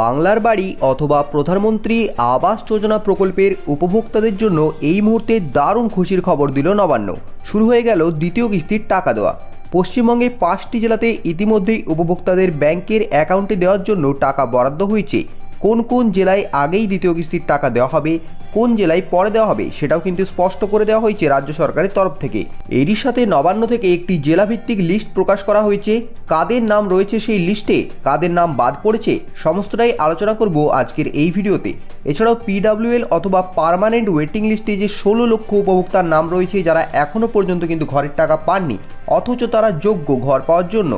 বাংলার বাড়ি অথবা প্রধানমন্ত্রী আবাস যোজনা প্রকল্পের উপভোক্তাদের জন্য এই মুহূর্তে দারুণ খুশির খবর দিল নবান্ন। শুরু হয়ে গেল দ্বিতীয় কিস্তির টাকা দেওয়া। পশ্চিমবঙ্গে পাঁচটি জেলাতে ইতিমধ্যেই উপভোক্তাদের ব্যাংকের অ্যাকাউন্টে দেওয়ার জন্য টাকা বরাদ্দ হয়েছে। কোন কোন জেলায় আগেই দ্বিতীয় কিস্তির টাকা দেওয়া হবে, কোন জেলায় পরে দেওয়া হবে, সেটাও কিন্তু স্পষ্ট করে দেওয়া হয়েছে রাজ্য সরকারের তরফ থেকে। এরই সাথে নবান্ন থেকে একটি জেলাভিত্তিক লিস্ট প্রকাশ করা হয়েছে। কাদের নাম রয়েছে সেই লিস্টে, কাদের নাম বাদ পড়েছে, সমস্তটাই আলোচনা করব আজকের এই ভিডিওতে। এছাড়াও পিডাব্লিউএল অথবা পার্মানেন্ট ওয়েটিং লিস্টে যে ষোলো লক্ষ উপভোক্তার নাম রয়েছে, যারা এখনও পর্যন্ত কিন্তু ঘরের টাকা পাননি, অথচ তারা যোগ্য ঘর পাওয়ার জন্য,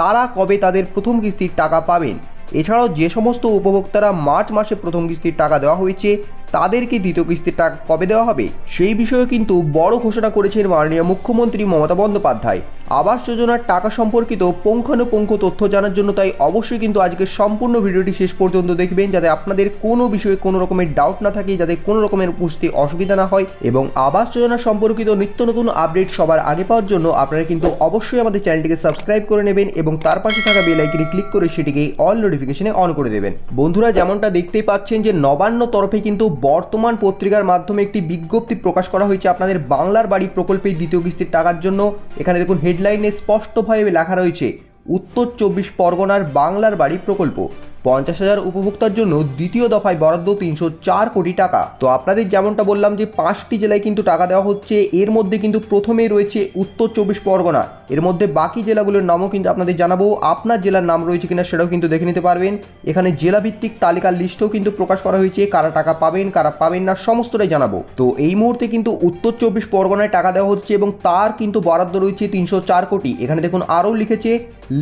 তারা কবে তাদের প্রথম কিস্তির টাকা পাবেন? এছাড়াও যে সমস্ত উপভোক্তারা মার্চ মাসে প্রথম কিস্তির টাকা দেওয়া হয়েছে তাদেরকে দ্বিতীয় কিস্তির টাকা কবে দেওয়া হবে? সেই বিষয়ে কিন্তু বড় ঘোষণা করেছেন মাননীয় মুখ্যমন্ত্রী মমতা বন্দ্যোপাধ্যায়। আবাস যোজনার টাকা সম্পর্কিত পুঙ্খানুপুঙ্খ তথ্য জানার জন্য তাই অবশ্যই কিন্তু আজকে সম্পূর্ণ ভিডিওটি শেষ পর্যন্ত দেখবেন, যাতে আপনাদের কোনো বিষয়ে কোনো রকমের ডাউট না থাকে, যাতে কোনো রকমের বুঝতে অসুবিধা না হয় এবং আবাস যোজনা সম্পর্কিত নিত্য নতুন আপডেট সবার আগে পাওয়ার জন্য আপনারা কিন্তু অবশ্যই আমাদের চ্যানেলটিকে সাবস্ক্রাইব করে নেবেন এবং তার পাশে থাকা বেল আইকনে ক্লিক করে সেটিকে অল নোটিফিকেশনে অন করে দেবেন। বন্ধুরা, যেমনটা দেখতেই পাচ্ছেন যে নবান্ন তরফে কিন্তু বর্তমান পত্রিকার মাধ্যমে একটি বিজ্ঞপ্তি প্রকাশ করা হয়েছে। আপনাদের বাংলার বাড়ি প্রকল্পের দ্বিতীয় কিস্তির টাকার জন্য। এখানে দেখুন, হেডলাইনে স্পষ্টভাবে লেখা রয়েছে, উত্তর চব্বিশ পরগনার বাংলার বাড়ি প্রকল্প। পঞ্চাশ হাজার উপভোক্তার জন্য দ্বিতীয় দফায় বরাদ্দ তিনশো চার কোটি টাকা। তো আপনাদের যেমনটা বললাম যে পাঁচটি জেলায় কিন্তু টাকা দেওয়া হচ্ছে, এর মধ্যে কিন্তু প্রথমেই রয়েছে উত্তর চব্বিশ পরগনা। এর মধ্যে বাকি জেলাগুলোর নামও কিন্তু আপনাদের জানাব। আপনার জেলার নাম রয়েছে কিনা সেটাও কিন্তু দেখে নিতে পারবেন। এখানে জেলাভিত্তিক তালিকার লিস্টও কিন্তু প্রকাশ করা হয়েছে, কারা টাকা পাবেন, কারা পাবেন না সমস্তটাই জানাব। তো এই মুহূর্তে কিন্তু উত্তর চব্বিশ পরগনায় টাকা দেওয়া হচ্ছে এবং তার কিন্তু বরাদ্দ রয়েছে তিনশো চার কোটি। এখানে দেখুন আরও লিখেছে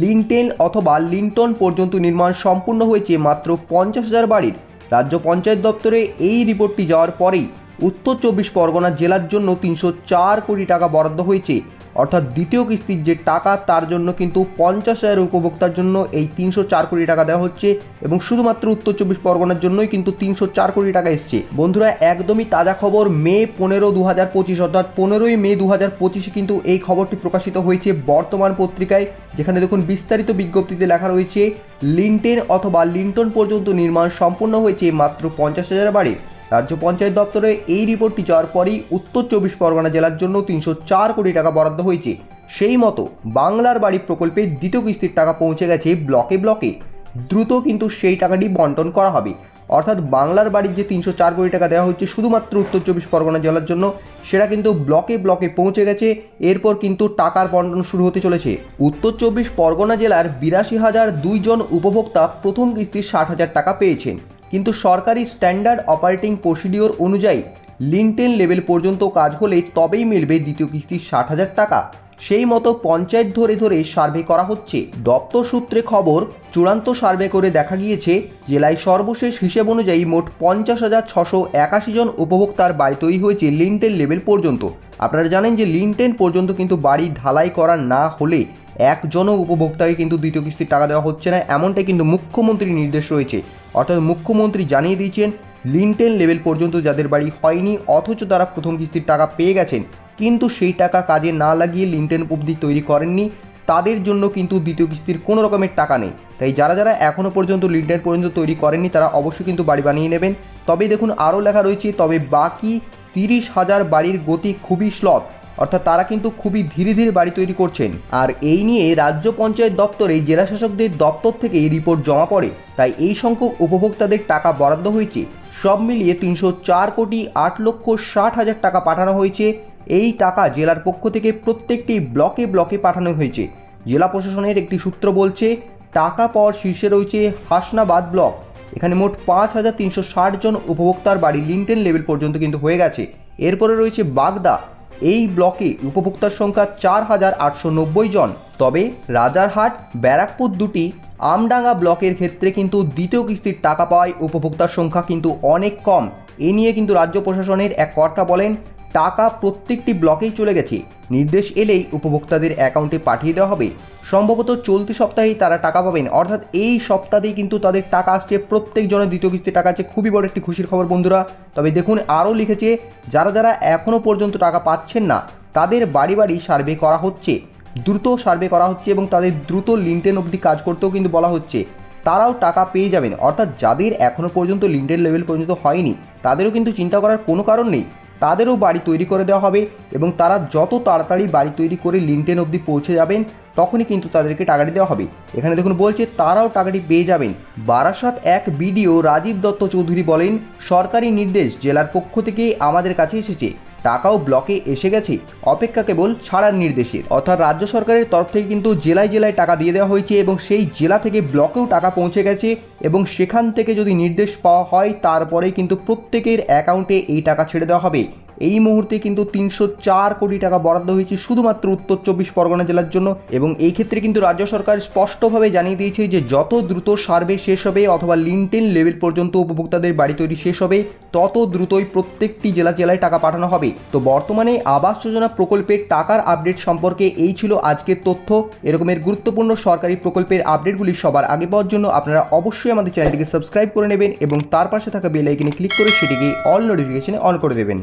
লিনটেন অথবা লিন্টন পর্যন্ত নির্মাণ সম্পূর্ণ হয়েছে মাত্র পঞ্চাশ হাজার বাড়ির। রাজ্য পঞ্চায়েত দপ্তরে এই রিপোর্টটি যাওয়ার পরেই উত্তর চব্বিশ পরগনা জেলার জন্য তিনশো চার কোটি টাকা বরাদ্দ হয়েছে। অর্থাৎ দ্বিতীয় কিস্তির যে টাকা, তার জন্য কিন্তু পঞ্চাশ হাজার উপভোক্তার জন্য এই তিনশো চার কোটি টাকা দেওয়া হচ্ছে এবং শুধুমাত্র উত্তর চব্বিশ পরগনার জন্যই কিন্তু তিনশো চার কোটি টাকা এসছে। বন্ধুরা, একদমই তাজা খবর, মে পনেরো দু হাজার পঁচিশ, অর্থাৎ পনেরোই মে দু হাজার পঁচিশে কিন্তু এই খবরটি প্রকাশিত হয়েছে বর্তমান পত্রিকায়। যেখানে দেখুন, বিস্তারিত বিজ্ঞপ্তিতে লেখা রয়েছে, লিন্টেন অথবা লিন্টন পর্যন্ত নির্মাণ সম্পূর্ণ হয়েছে মাত্র পঞ্চাশ হাজার বাড়ির রাজ্য পঞ্চায়েত দপ্তরে এই রিপোর্টটি যাওয়ার পরেই উত্তর চব্বিশ পরগনা জেলার জন্য তিনশো চার কোটি টাকা বরাদ্দ হয়েছে। সেই মতো বাংলার বাড়ি প্রকল্পে দ্বিতীয় কিস্তির টাকা পৌঁছে গেছে ব্লকে ব্লকে। দ্রুত কিন্তু সেই টাকাটি বন্টন করা হবে। অর্থাৎ বাংলার বাড়ির যে তিনশো চার কোটি টাকা দেওয়া হচ্ছে শুধুমাত্র উত্তর চব্বিশ পরগনা জেলার জন্য, সেটা কিন্তু ব্লকে ব্লকে পৌঁছে গেছে। এরপর কিন্তু টাকার বন্টন শুরু হতে চলেছে। উত্তর চব্বিশ পরগনা জেলার বিরাশি হাজার দুইজন উপভোক্তা প্রথম কিস্তির ষাট হাজার টাকা পেয়েছেন। কিন্তু সরকারি স্ট্যান্ডার্ড অপারেটিং প্রসিডিওর অনুযায়ী, লিনটেন লেভেল পর্যন্ত কাজ হলে তবেই মিলবে দ্বিতীয় কিস্তির ষাট হাজার টাকা। সেই মতো পঞ্চায়েত ধরে ধরে সার্ভে করা হচ্ছে। দপ্তর সূত্রে খবর, চূড়ান্ত সার্ভে করে দেখা গিয়েছে, জেলায় সর্বশেষ হিসেব অনুযায়ী মোট পঞ্চাশ হাজার ছশো একাশি জন উপভোক্তার বাড়ি তৈরি হয়েছে লিনটেন লেভেল পর্যন্ত। আপনারা জানেন যে লিনটেন পর্যন্ত কিন্তু বাড়ি ঢালাই করা না হলে একজনও উপভোক্তাকে কিন্তু দ্বিতীয় কিস্তির টাকা দেওয়া হচ্ছে না, এমনটাই কিন্তু মুখ্যমন্ত্রীর নির্দেশ রয়েছে। অর্থাৎ মুখ্যমন্ত্রী জানিয়ে দিয়েছেন, লিনটেন লেভেল পর্যন্ত যাদের বাড়ি হয়নি, অথচ তারা প্রথম কিস্তির টাকা পেয়ে গেছেন। কিন্তু সেই টাকা কাজে না লাগিয়ে লিনটেন অবধি তৈরি করেননি। তাদের জন্য কিন্তু দ্বিতীয় কিস্তির কোনো রকমের টাকা নেই। তাই যারা যারা এখনও পর্যন্ত লিনটেন পর্যন্ত তৈরি করেননি, তারা অবশ্যই কিন্তু বাড়ি বানিয়ে নেবেন। তবে দেখুন, আরও লেখা রয়েছে, তবে বাকি তিরিশ হাজার বাড়ির গতি খুবই স্লথ। অর্থাৎ তারা কিন্তু খুবই ধীরে ধীরে বাড়ি তৈরি করছেন। আর এই নিয়ে রাজ্য পঞ্চায়েত দপ্তরে জেলা শাসকদের দপ্তর থেকে এই রিপোর্ট জমা পড়ে। তাই এই সংখ্যক উপভোক্তাদের টাকা বরাদ্দ হয়েছে। সব মিলিয়ে তিনশো চার কোটি আট লক্ষ ষাট হাজার টাকা পাঠানো হয়েছে। এই টাকা জেলার পক্ষ থেকে প্রত্যেকটি ব্লকে ব্লকে পাঠানো হয়েছে। জেলা প্রশাসনের একটি সূত্র বলছে, টাকা পাওয়ার শীর্ষে রয়েছে হাসনাবাদ ব্লক। এখানে মোট পাঁচ হাজার তিনশো ষাট জন উপভোক্তার বাড়ি লিনটেন লেভেল পর্যন্ত কিন্তু হয়ে গেছে। এরপরে রয়েছে বাগদা। এই ব্লকে উপভোক্তার সংখ্যা চার হাজার আটশো নব্বই জন। তবে রাজারহাট, ব্যারাকপুর দুটি আমডাঙ্গা ব্লকের ক্ষেত্রে কিন্তু দ্বিতীয় কিস্তির টাকা পাওয়ায় উপভোক্তার সংখ্যা কিন্তু অনেক কম। এ নিয়ে কিন্তু রাজ্য প্রশাসনের এক কর্তা বলেন টাকা প্রত্যেকটি ব্লকেই চলে গেছে। নির্দেশ এলেই উপভোক্তাদের অ্যাকাউন্টে পাঠিয়ে দেওয়া হবে। সম্ভবত চলতি সপ্তাহেই তারা টাকা পাবেন। অর্থাৎ এই সপ্তাহেই কিন্তু তাদের টাকা আসছে প্রত্যেক জনের দ্বিতীয় কিস্তির টাকা আছে। খুবই বড় একটি খুশির খবর বন্ধুরা। তবে দেখুন, আরও লিখেছে, যারা যারা এখনও পর্যন্ত টাকা পাচ্ছেন না, তাদের বাড়ি বাড়ি সার্ভে করা হচ্ছে। দ্রুত সার্ভে করা হচ্ছে এবং তাদের দ্রুত লিনটেন অবধি কাজ করতেও কিন্তু বলা হচ্ছে। তারাও টাকা পেয়ে যাবেন। অর্থাৎ যাদের এখনও পর্যন্ত লিন্ডের লেভেল পর্যন্ত হয়নি, তাদেরও কিন্তু চিন্তা করার কোনো কারণ নেই। তাদেরও বাড়ি তৈরি করে দেওয়া হবে এবং তারা যত তাড়াতাড়ি বাড়ি তৈরি করে লিন্টেন অবধি পৌঁছে যাবেন, তখনই কিন্তু তাদেরকে টাকাটি দেওয়া হবে। এখানে দেখুন বলছে, তারাও টাকাটি পেয়ে যাবেন। বারাসাত এক বিডিও রাজীব দত্ত চৌধুরী বলেন, সরকারি নির্দেশ জেলার পক্ষ থেকে আমাদের কাছে এসেছে। টাকাও ব্লকে এসে গেছে। অপেক্ষা কেবল ছাড়ার নির্দেশের। অর্থাৎ রাজ্য সরকারের তরফ থেকে কিন্তু জেলায় জেলায় টাকা দিয়ে দেওয়া হয়েছে এবং সেই জেলা থেকে ব্লকেও টাকা পৌঁছে গেছে এবং সেখান থেকে যদি নির্দেশ পাওয়া হয়, তারপরেই কিন্তু প্রত্যেকের অ্যাকাউন্টে এই টাকা ছেড়ে দেওয়া হবে। এই মুহূর্তে কিন্তু তিনশো চার কোটি টাকা বরাদ্দ হয়েছে শুধুমাত্র উত্তর চব্বিশ পরগনা জেলার জন্য। এবং এই ক্ষেত্রে কিন্তু রাজ্য সরকার স্পষ্টভাবে জানিয়ে দিয়েছে যে, যত দ্রুত সার্ভে শেষ হবে অথবা লিনটেন লেভেল পর্যন্ত উপভোক্তাদের বাড়ি তৈরি শেষ হবে, তত দ্রুতই প্রত্যেকটি জেলা জেলায় টাকা পাঠানো হবে। তো বর্তমানে আবাস যোজনা প্রকল্পের টাকার আপডেট সম্পর্কে এই ছিল আজকের তথ্য। এরকমের গুরুত্বপূর্ণ সরকারি প্রকল্পের আপডেটগুলি সবার আগে পাওয়ার জন্য আপনারা অবশ্যই আমাদের চ্যানেলটিকে সাবস্ক্রাইব করে নেবেন এবং তার পাশে থাকা বেল আইকনে ক্লিক করে সেটিকে অল নোটিফিকেশনে অন করে দেবেন।